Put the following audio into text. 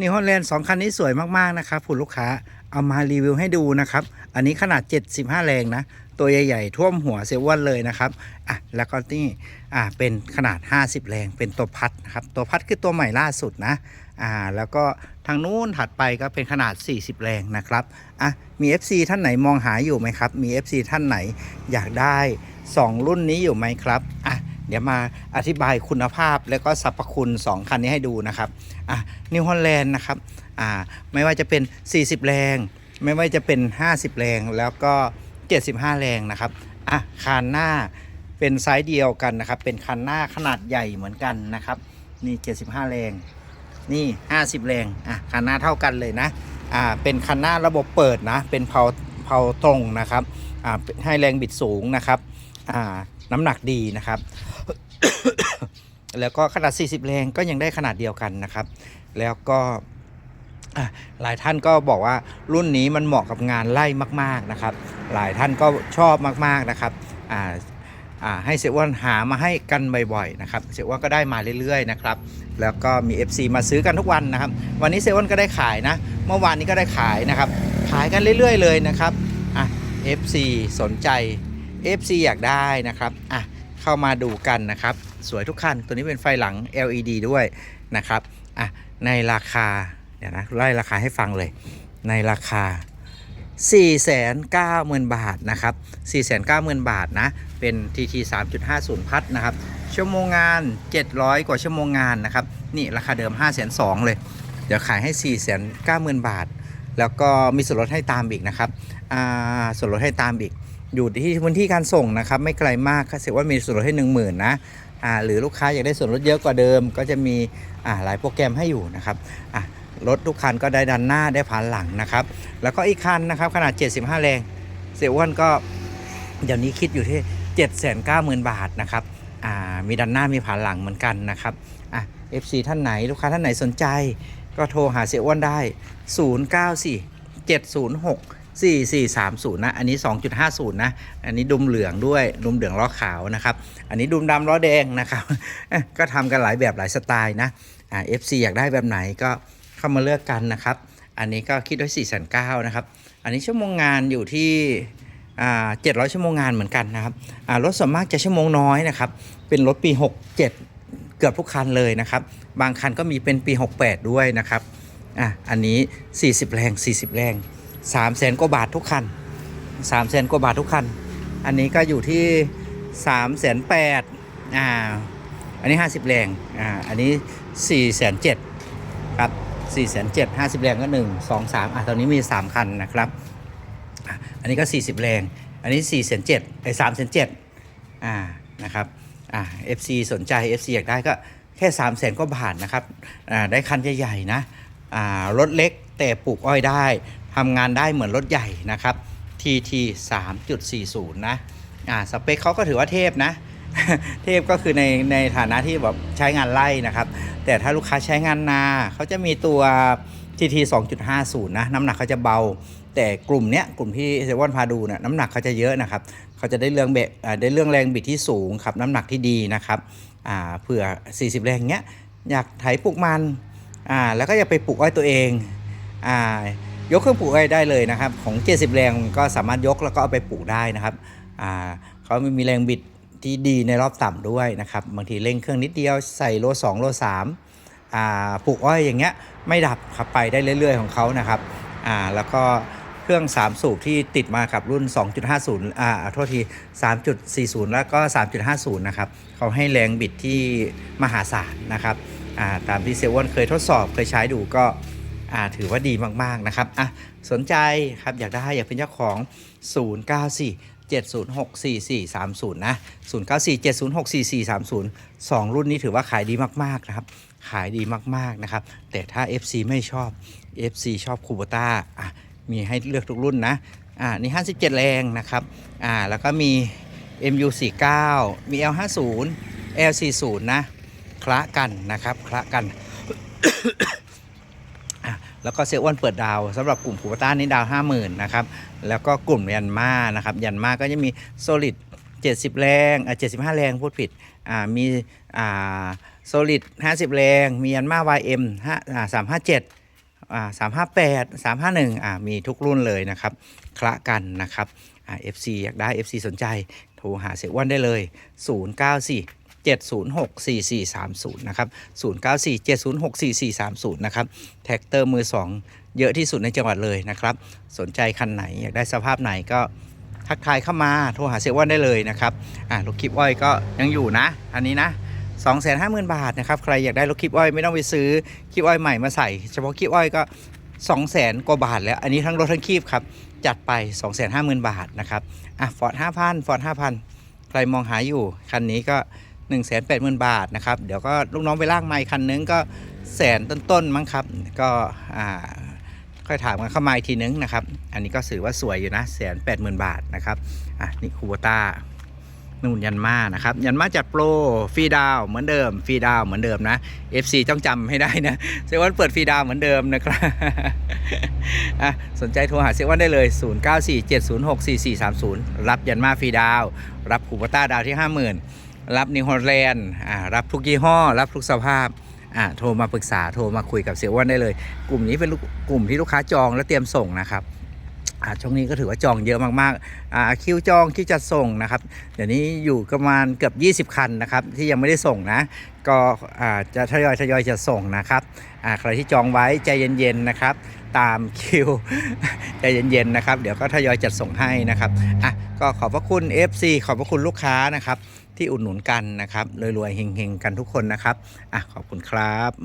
นิวฮอลแลนด์สองคันนี้สวยมาก ๆ นะครับคุณลูกค้าเอามารีวิวให้ดูนะครับ อันนี้ขนาด 75 แรงนะ ตัวใหญ่ ๆ ท่วมหัวเซเว่นเลยนะครับอะแล้วก็นี่อะเป็นขนาด 50 แรงเป็นตัวพัดนะครับ ตัวพัดคือตัวใหม่ล่าสุดนะอ่าแล้วก็ทางนู้นถัดไปก็เป็นขนาด 40 แรงนะครับอะมี FC ท่านไหนมองหาอยู่ไหมครับ มี FC ท่านไหนอยากได้ 2 รุ่นนี้อยู่ไหมครับอะ ดี๋ยวมาอธิบายคุณภาพแล้วก็สรรพคุณ 2 คันนี้ให้ดูนะครับอะนิวฮอลแลนด์นะครับอ่าไม่ว่าจะเป็น 40 แรง ไม่ว่าจะเป็น 50 แรงแล้วก็ 75 แรงนะครับอะคานหน้าเป็นไซส์เดียวกันนะครับ เป็นคันหน้าขนาดใหญ่เหมือนกันนะครับ นี่ 75 แรง นี่ 50 แรงอะคันหน้าเท่ากันเลยนะอ่าเป็นคันหน้าระบบเปิดนะ เป็นเพาเพาตรงนะครับอ่าให้แรงบิดสูงนะครับอ่า น้ำหนักดีนะครับ แล้วก็ขนาด 40 แรงก็ยังได้ขนาดเดียวกันนะครับ แล้วก็หลายท่านก็บอกว่ารุ่นนี้มันเหมาะกับงานไล่มาก ๆนะครับ หลายท่านก็ชอบมากๆนะครับอ่าอ่าให้เสียอ้วนหามาให้กันบ่อยๆนะครับเสียอ้วนก็ได้มาเรื่อยๆนะครับแล้วก็มี FC มาซื้อกันทุกวันนะครับ วันนี้เซเว่นก็ได้ขายนะเมื่อวานนี้ก็ได้ขายนะครับ ขายกันเรื่อยๆเลยนะครับอะ FC สนใจ FC อยากได้นะครับอะเข้ามาดูกันนะครับ สวยทุกคัน ตัวนี้เป็นไฟหลัง LED ด้วยนะครับอะในราคาเดี๋ยวนะไล่ราคาให้ฟังเลย ในราคา 490,000 บาทนะครับ 490,000 บาทนะ เป็น TT 3.50 พัดนะครับ ชั่วโมงงาน 700 กว่าชั่วโมงงานนะครับ นี่ราคาเดิม 502,000 เลย เดี๋ยวขายให้ 490,000 บาท แล้วก็มีส่วนลดให้ตามอีกนะครับอ่าส่วนลดให้ตามอีก อยู่ที่พื้นที่การส่งนะครับ ไม่ไกลมากเสียว่ามีส่วนลดให้ 10,000นะอ่าหรือลูกค้าอยากได้ส่วนลดเยอะกว่าเดิม ก็จะมีอ่าหลายโปรแกรมให้อยู่นะครับอะรถทุกคันก็ได้ดันหน้าได้ผ่านหลังนะครับ แล้วก็อีกคันนะครับขนาด 75 แรง เสียอ้วนก็เดี๋ยวนี้คิดอยู่ที่ 790,000 บาทนะครับอ่ามีดันหน้ามีผ่านหลังเหมือนกันนะครับอะ FC ท่านไหนลูกค้าท่านไหนสนใจ ก็โทรหาเสียอ้วนได้ 094 706 4430 นะ อันนี้ 2.50 นะ อันนี้ดุมเหลืองด้วย ดุมเหลืองล้อขาวนะครับ อันนี้ดุมดำล้อแดงนะครับ ก็ทำกันหลายแบบหลายสไตล์นะอ่า FC อยากได้แบบไหนก็เข้ามาเลือกกันนะครับ อันนี้ก็คิดไว้4 9 0 0นะครับ อันนี้ชั่วโมงงานอยู่ที่อ่า700ชั่วโมงงานเหมือนกันนะครับอ่ารถส่วนมากจะชั่วโมงน้อยนะครับ เป็นรถปี 67 เกือบทุกคันเลยนะครับ บางคันก็มีเป็นปี 68 ด้วยนะครับอะอันนี้ 40 แรง 40 แรง 3แสนกว่าบาททุกคัน3แสนกว่าบาททุกคัน อันนี้ก็อยู่ที่3แสนแปดอ่า อันนี้50แรง อ่า อันนี้4แสนเจ็ดครับ4แสนเจ็ด50แรงก็1 2 3อะตอนนี้มี3คันนะครับอะอันนี้ก็40แรง อันนี้4แสนเจ็ดไอ้3แสนเจ็ดอ่า นะครับ อ่า FC สนใจ FC อยากได้ก็แค่3 0 0แสนกว่าบาทนะครับ อ่า ได้คันใหญ่ๆนะ อ่า รถเล็กแต่ปลูกอ้อยได้ ทำงานได้เหมือนรถใหญ่นะครับ TT 3.40 นะอ่าสเปคเขาก็ถือว่าเทพนะ เทพก็คือในในฐานะที่แบบใช้งานไล่นะครับ แต่ถ้าลูกค้าใช้งานนาเขาจะมีตัว TT 2.50 นะ น้ำหนักเขาจะเบา แต่กลุ่มเนี้ยกลุ่มที่เซวอนพาดูเนี่ยน้ำหนักเขาจะเยอะนะครับ เขาจะได้เรื่องเบะอ่าได้เรื่องแรงบิดที่สูงครับน้ำหนักที่ดีนะครับอ่าเผื่อ 40 แรงเงี้ยอยากไถปลูกมันอ่าแล้วก็อยากไปปลูกอ้อยตัวเองอ่า ยกเครื่องปลูกได้เลยนะครับ ของ 70 แรงก็สามารถยกแล้วก็เอาไปปลูกได้นะครับอ่าเขามีแรงบิดที่ดีในรอบต่ำด้วยนะครับบางทีเร่งเครื่องนิดเดียวใส่โล2โล3อ่าปลูกอ้อยอย่างเงี้ยไม่ดับครับไปได้เรื่อย ๆ ของเขานะครับอ่าแล้วก็เครื่อง 3 สูบที่ติดมากับรุ่น 2.50 อ่าโทษที 3.40 แล้วก็ 3.50 นะครับเขาให้แรงบิดที่มหาศาลนะครับอ่าตามที่เซเว่นเคยทดสอบเคยใช้ดูก็ อ่าถือว่าดีมากๆนะครับอะสนใจครับอยากได้อยากเป็นเจ้าของ 094 706 4430 นะ 094 706 4430 2 รุ่นนี้ถือว่าขายดีมาก ๆ นะครับ ขายดีมาก ๆ นะครับ แต่ถ้า FC ไม่ชอบ FC ชอบคูโบต้าอะมีให้เลือกทุกรุ่นนะ อ่า นี่ 57 แรงนะครับ อ่า แล้วก็มี MU49 มี L50 L40 นะ คละกันนะครับ คละกัน แล้วก็เซอ้วนเปิดดาวสำหรับกลุ่มคูปต้านี่ดาว 50,000นะครับแล้วก็กลุ่มยันมานะครับยันมาก็จะมีโซลิด70 แรงอะ75 แรงพูดผิดอ่ามีอ่าโซลิด50 แรง มียันมา YM 5อ่า357อ่า358 351อ่ามีทุกรุ่นเลยนะครับคละกันนะครับอ่า FC อยากได้ FC สนใจ โทรหาเสียอ้วนได้เลย 094 4430 นะครับ 094 706 4430 นะครับ แท็กเตอร์มือ 2 เยอะที่สุดในจังหวัดเลยนะครับ สนใจคันไหนอยากได้สภาพไหนก็ทักทายเข้ามาโทรหาเสียอ้วนได้เลยนะครับอ่ารถคลิปอ้อยก็ยังอยู่นะ อันนี้นะ250,000 บาทนะครับ ใครอยากได้รถคลิปอ้อยไม่ต้องไปซื้อคลิปอ้อยใหม่มาใส่ เฉพาะคลิปอ้อยก็200,000กว่าบาทแล้ว อันนี้ทั้งรถทั้งคลิปครับ จัดไป 250,000 บาทนะครับ อะฟอร์ด5,000ฟอร์ด5,000 ใครมองหาอยู่ คันนี้ก็ 1 8 0 0 0 0บาทนะครับ เดี๋ยวก็ลูกน้องไปลากไม้คันนึงก็แสนต้นๆมั้งครับ ก็อ่าค่อยถามกันเข้ามาอีกทีนึงนะครับ อันนี้ก็ถือว่าสวยอยู่นะแสนแปดหมื่นบาทนะครับ อะนี่คูโบต้านู่นยันมานะครับ ยันมาจัดโปรฟรีดาวเหมือนเดิมฟรีดาวเหมือนเดิมนะ FC ต้องจำให้ได้นะเซเว่นเปิดฟรีดาวเหมือนเดิมนะครับอะสนใจโทรหาเซเว่นได้เลย 0947064430 รับยันมาฟรีดาว รับคูโบต้าดาวที่ 50,000 รับนิวฮอลแลนด์รับทุกยี่ห้อ รับทุกสภาพอ่าโทรมาปรึกษาโทรมาคุยกับเสียอ้วนได้เลย กลุ่มนี้เป็นกกลุ่มที่ลูกค้าจองและเตรียมส่งนะครับอ่าช่วงนี้ก็ถือว่าจองเยอะมากๆอ่าคิวจองคิวจัดส่งนะครับ เดี๋ยวนี้อยู่ประมาณเกือบ 20 คันนะครับที่ยังไม่ได้ส่งนะ ก็อ่าจะทยอยทยอยจะส่งนะครับอ่าใครที่จองไว้ใจเย็นๆนะครับตามคิวใจเย็นๆนะครับ เดี๋ยวก็ทยอยจัดส่งให้นะครับอะก็ขอบพระคุณ FC ขอบพระคุณลูกค้านะครับ ที่อุดหนุนกันนะครับรวยๆเฮงๆกันทุกคนนะครับอะขอบคุณครับ